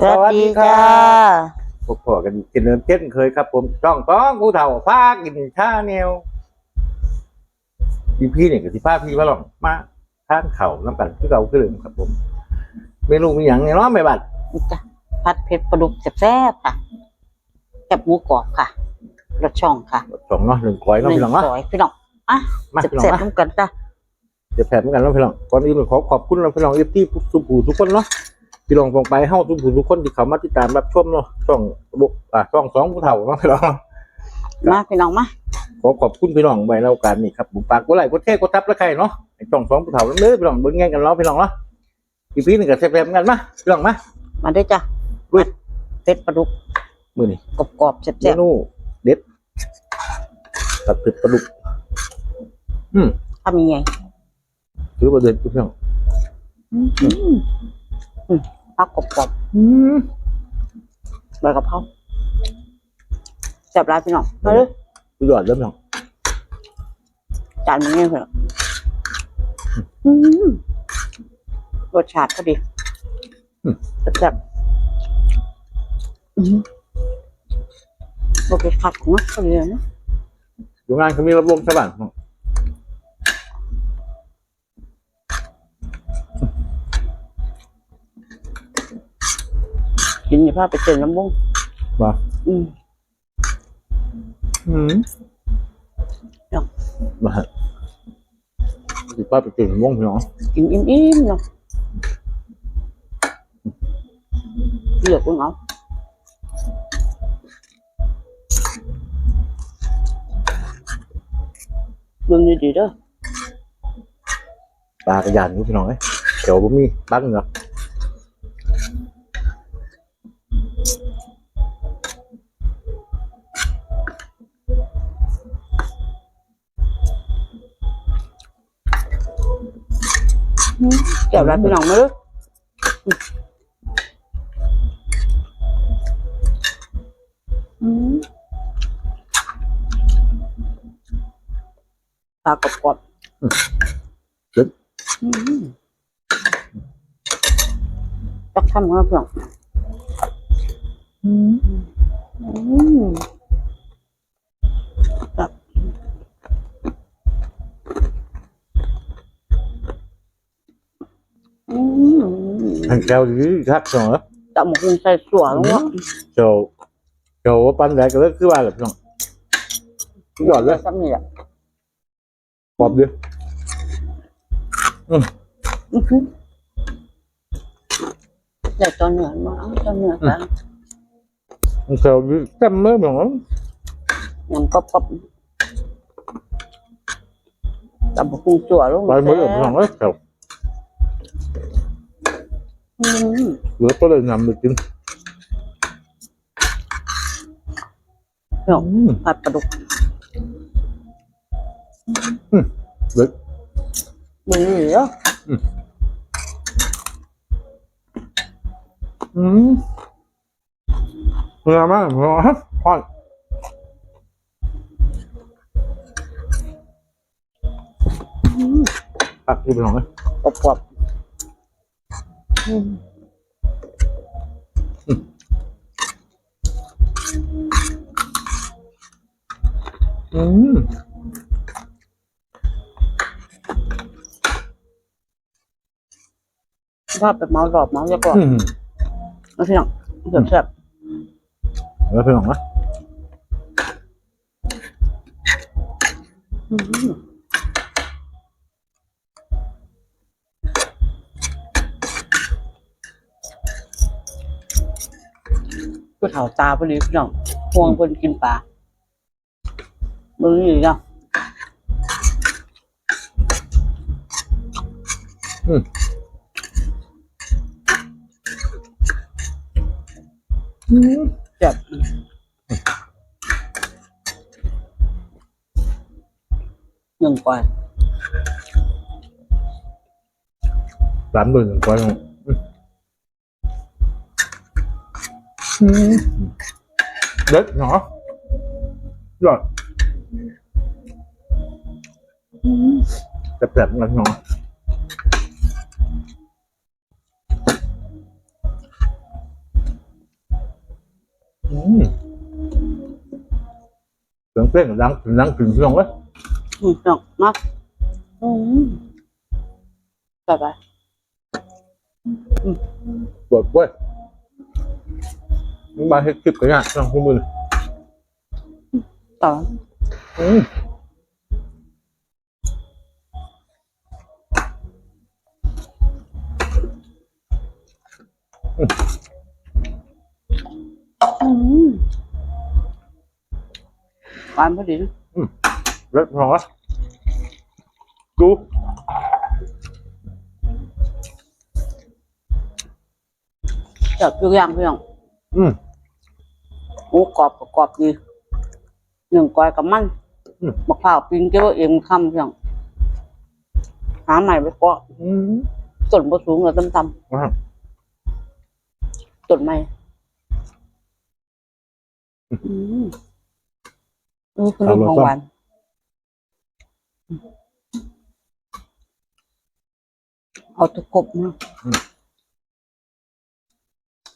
สวัสดีค่ะ พบพอกันกินเริ่มเช่นเคยครับ ผมจ้องต้องกูเฒ่าพากินชาแนวพี่พี่เนี่ยกับที่ป้าพี่ว่าหรองมาทานเข่าวน้ำกันที่เราขึ้นครับ ผมเมนูมีอย่างเนี่ยเนาะไม่บัดนี่จ้ะผัดเผ็ดปลาดุกแซ่บๆค่ะแคบหมูกรอบค่ะรสช่องค่ะสองเนาะหนึ่งก้อยเนาะพี่น้องเนาะซอยพี่น้องอะมาพี่น้องแซ่บนะๆน้ำกันจ้ะเดี๋ยวแผ่เหมือนกันเนาะพี่น้องก่อนอื่นขอขอบคุณเราพี่น้องเอฟที่สุภูทุกคนเนาะ พี่น้องส่งไปเฮ้าสุภูทุกคนที่เขามาติดตามรับชมเนาะช่องบุอ่าช่องสองผู้เฒ่าเนาะพี่น้องมาพี่น้องมาขอขอบคุณพี่น้องไว้ในโอกาสนี้ครับผมฝากกดไลค์กดแชร์กดทับและใครเนาะไอ้ช่องสองผู้เฒ่าเด้อพี่น้องเบิ่งแง่งกันเนาะพี่น้องเนาะอีพีหนึ่งกับแซ่บๆเหมือนกันมาพี่น้องมามาด้วยจ้ะลุยเผ็ดปลาดุกมือนี่กรอบๆเมแซ่บนูเด็ดตัดเผ็ดปลาดุกอืมๆทำยังไงถือว่าเด็ดพี่น้องอืม อืมผักกรอบอืมๆใบกะเพราแซ่บร้ายพี่น้องมาเลยสุดยอดเลยพี่น้องจานนี้พี่น้องอืมรสชาติก็ดีแซ่บๆอืมโอเคผัดของมันก็ดีนะอยู่งานเขามีรับรวมใช่ป่ะพี่น้อง กินอย่าพลาดไปเจอน้ำบุ้งมาอืมอืมเนาะมาสิป้าไปตื่นม่วงพี่น้องกินอิ่มๆเนาะเลือกกุ้งเอาเบิ่งดีๆเด้อปลากระยานอยู่พี่น้องเอ้ยเดี๋ยวผมมีตั้งเนาะ เก็บแล้วพี่น้องมาด้อปลากรอบๆเด็ดอืมจักทำครับพี่น้องอืมอืมแบบ อืมทางแก้วดีครับพี่น้องเอ้ยจับหมูกุ้งใส่สัวลงวะเจ้าเจ้าว่าปั้นแดกก็เลยคือว่าแหละพี่น้องสุดยอด เลยซ้ำนี่แหละปอบดิอื้อหือเดี๋ยวตอนเหนือมาเอาตอนเหนือกันมันเจ้าดีเต็มเลยพี่น้องยำกรอบๆจับหมูกุ้งสัวลงไปหมดเลยพี่น้องเอ้ยเจ้าอืมเหลือตัวเลยนำไปกินพี่น้องอืมผัดปลาดุกเด็ดมึงนี่เหรออืมเนื้อมากพี่น้องฮะพอนตักที่พี่น้องเอ้ยกรอบๆ อืมอืมถ้าแบบเมาส์รอบเมาส์จะก่อนอืมแล้วพี่น้องเดือดแซ่บแล้วพี่น้องนะอืม ก็เถาตาพอดีพี่น้องห่วงคนกินปลามึงนี่เนาะอืมแซ่บหนึ่งกว่าสามหมื่นกว่าพี่น้องอืมเด็ดเนาะยอดแซ่บๆกันเนาะอืมเสียงเพลงดังดังถึงเสีย งเลยอืมน้องมาอืมไปไปปวดเว้ยมึงมาเฮ็ดคลิปกันเนี่ยน้องคู่มือต่ออืมอืมหวานพอดีนะเล็ดพอละดูเจับอยู่อย่างเพียงอืม หมูกรอบกับกรอบดีหนึ่งกอยกับมันอืม มะพร้าวปิ้งเจ้าเองคำเพียงหาใหม่ไปก็อืมต้นบ่สูงเลยต่ำว้าวๆต้นใหม่อืมอือคือเรื่องของหวาน เอาตะกบมา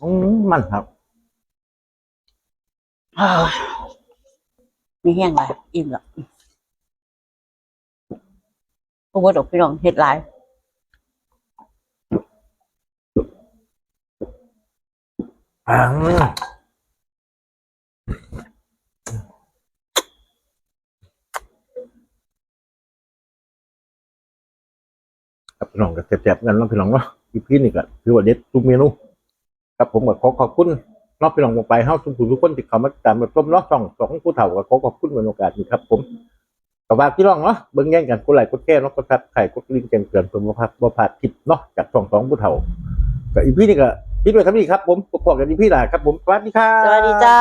อืมมันครับอ้าว มีแห้งหลายอิ่มละเพราะว่าดอกพี่น้องเฮ็ดลายครับพี่น้องก็แซ่บๆกันเนาะพี่น้องเนาะอีพีนี่ก็ถือว่าเด็ดทุกเมนูครับผมก็ขอขอบคุณ นอกไปลองลงไปเฮาทุกผู้ทุกคนติดเขามาตามมาต้มเนาะช่องสองผู้เฒ่าก็ขอขอบคุณบรรยากาศนี้ครับผมก็ฝากพี่ล่องเนาะเบิ้งแย่งกันกดไลค์กดแก้เนาะกดซัดไข่กดลิงก์แจ้งเตือนเพื่อบ่พลาดบ่พลาดคลิปเนาะจากช่องสองผู้เฒ่าก็อีพี่นี่ก็พี่ด้วยครับนี่ครับผมพบกันอีพี่หนาครับผมสวัสดีครับสวัสดีจ้า